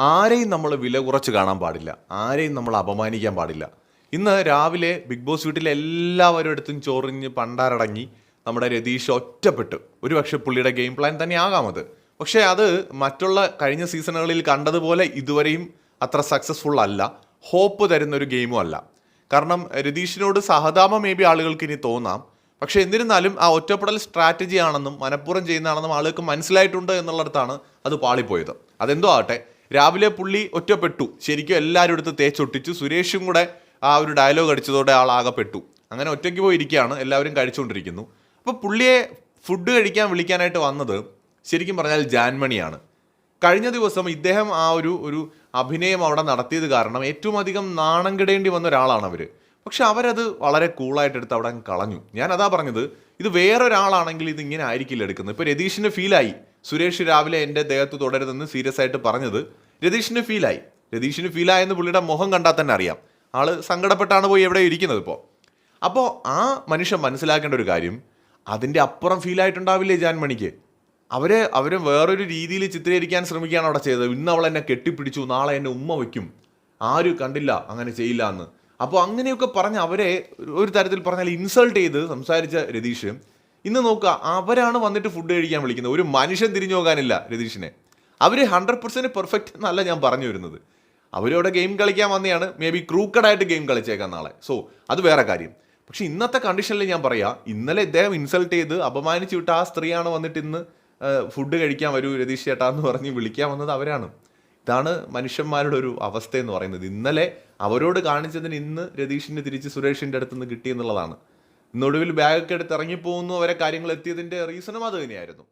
ആരെയും നമ്മൾ വില കുറച്ച് കാണാൻ പാടില്ല. ആരെയും നമ്മൾ അപമാനിക്കാൻ പാടില്ല. ഇന്ന് രാവിലെ ബിഗ് ബോസ് വീട്ടിലെ എല്ലാവരും അടുത്തും ചൊറിഞ്ഞ് പണ്ടാരടങ്ങി നമ്മുടെ രതീഷ് ഒറ്റപ്പെട്ടു. ഒരുപക്ഷെ പുള്ളിയുടെ ഗെയിം പ്ലാൻ തന്നെ ആകാം അത്. പക്ഷേ അത് മറ്റുള്ള കഴിഞ്ഞ സീസണുകളിൽ കണ്ടതുപോലെ ഇതുവരെയും അത്ര സക്സസ്ഫുൾ അല്ല. ഹോപ്പ് തരുന്ന ഒരു ഗെയിമും അല്ല. കാരണം രതീഷിനോട് സഹതാപം മേ ബി ആളുകൾക്ക് ഇനി തോന്നാം. പക്ഷെ എന്നിരുന്നാലും ആ ഒറ്റപ്പെടൽ സ്ട്രാറ്റജി ആണെന്നും മനഃപൂർവം ചെയ്യുന്നതാണെന്നും ആളുകൾക്ക് മനസ്സിലായിട്ടുണ്ട് എന്നുള്ളിടത്താണ് അത് പാളിപ്പോയത്. അതെന്തോ ആകട്ടെ രാവിലെ പുള്ളി ഒറ്റപ്പെട്ടു. ശരിക്കും എല്ലാവരും എടുത്ത് തേച്ചൊട്ടിച്ചു. സുരേഷും കൂടെ ആ ഒരു ഡയലോഗ് അടിച്ചതോടെ ആൾ ആകെപ്പെട്ടു. അങ്ങനെ ഒറ്റയ്ക്ക് പോയി ഇരിക്കുകയാണ് എല്ലാവരും കഴിച്ചുകൊണ്ടിരിക്കുന്നു. അപ്പോൾ പുള്ളിയെ ഫുഡ് കഴിക്കാൻ വിളിക്കാനായിട്ട് വന്നത് ശരിക്കും പറഞ്ഞാൽ ജാൻമണിയാണ്. കഴിഞ്ഞ ദിവസം ഇദ്ദേഹം ആ ഒരു ഒരു അഭിനയം അവിടെ നടത്തിയത് കാരണം ഏറ്റവും അധികം നാണം കിടേണ്ടി വന്ന ഒരാളാണ് അവർ പക്ഷെ അവരത് വളരെ കൂളായിട്ട് എടുത്ത് അവിടെ കളഞ്ഞു. ഞാൻ അതാ പറഞ്ഞത് ഇത് വേറൊരാളാണെങ്കിൽ ഇത് ഇങ്ങനെ ആയിരിക്കില്ല എടുക്കുന്നത്. ഇപ്പോൾ രതീഷിന് ഫീലായി സുരേഷ് രാവിലെ എന്റെ ദേഹത്ത് തുടരുതെന്ന് സീരിയസ് ആയിട്ട് പറഞ്ഞത് രതീഷിന് ഫീലായി രതീഷിന് ഫീലായെന്ന് പുള്ളിയുടെ മുഖം കണ്ടാൽ തന്നെ അറിയാം. ആൾ സങ്കടപ്പെട്ടാണ് പോയി എവിടെ ഇരിക്കുന്നത് ഇപ്പോൾ അപ്പോൾ ആ മനുഷ്യൻ മനസ്സിലാക്കേണ്ട ഒരു കാര്യം അതിന്റെ അപ്പുറം ഫീലായിട്ടുണ്ടാവില്ലേ ജാൻമണിക്ക്? അവരെ അവരെ വേറൊരു രീതിയിൽ ചിത്രീകരിക്കാൻ ശ്രമിക്കുകയാണ് അവിടെ ചെയ്തത്. ഇന്ന് അവൾ എന്നെ കെട്ടിപ്പിടിച്ചു നാളെ എന്നെ ഉമ്മ വയ്ക്കും. ആരും കണ്ടില്ല അങ്ങനെ ചെയ്യില്ല എന്ന്. അപ്പോൾ അങ്ങനെയൊക്കെ പറഞ്ഞ് അവരെ ഒരു- തരത്തിൽ പറഞ്ഞാൽ ഇൻസൾട്ട് ചെയ്ത് സംസാരിച്ച രതീഷ് ഇന്ന് നോക്കുക അവരാണ് വന്നിട്ട് ഫുഡ് കഴിക്കാൻ വിളിക്കുന്നത്. ഒരു മനുഷ്യൻ തിരിഞ്ഞു പോകാനില്ല രതീഷിനെ. അവർ ഹൺഡ്രഡ് പെർസെന്റ് പെർഫെക്റ്റ് എന്നല്ല ഞാൻ പറഞ്ഞു വരുന്നത്. അവരവിടെ ഗെയിം കളിക്കാൻ വന്നെയാണ്. മേ ബി ക്രൂക്കഡായിട്ട് ഗെയിം കളിച്ചേക്കാം നാളെ. സോ അത് വേറെ കാര്യം. പക്ഷേ ഇന്നത്തെ കണ്ടീഷനിൽ ഞാൻ പറയാം ഇന്നലെ ഇദ്ദേഹം ഇൻസൾട്ട് ചെയ്ത് അപമാനിച്ചു വിട്ട ആ സ്ത്രീയാണ് വന്നിട്ട് ഇന്ന് ഫുഡ് കഴിക്കാൻ വരൂ രതീഷ് ചേട്ടാ എന്ന് പറഞ്ഞ് വിളിക്കാൻ വന്നത് അവരാണ്. ഇതാണ് മനുഷ്യന്മാരുടെ ഒരു അവസ്ഥ എന്ന് പറയുന്നത്. ഇന്നലെ അവരോട് കാണിച്ചതിന് ഇന്ന് രതീഷിന് തിരിച്ച് സുരേഷിന്റെ അടുത്ത് നിന്ന് കിട്ടി എന്നുള്ളതാണ്. ഇന്നൊടുവിൽ ബാഗൊക്കെ എടുത്ത് ഇറങ്ങിപ്പോകുന്നു അവരെ കാര്യങ്ങൾ എത്തിയതിന്റെ റീസണും അത് തന്നെയായിരുന്നു.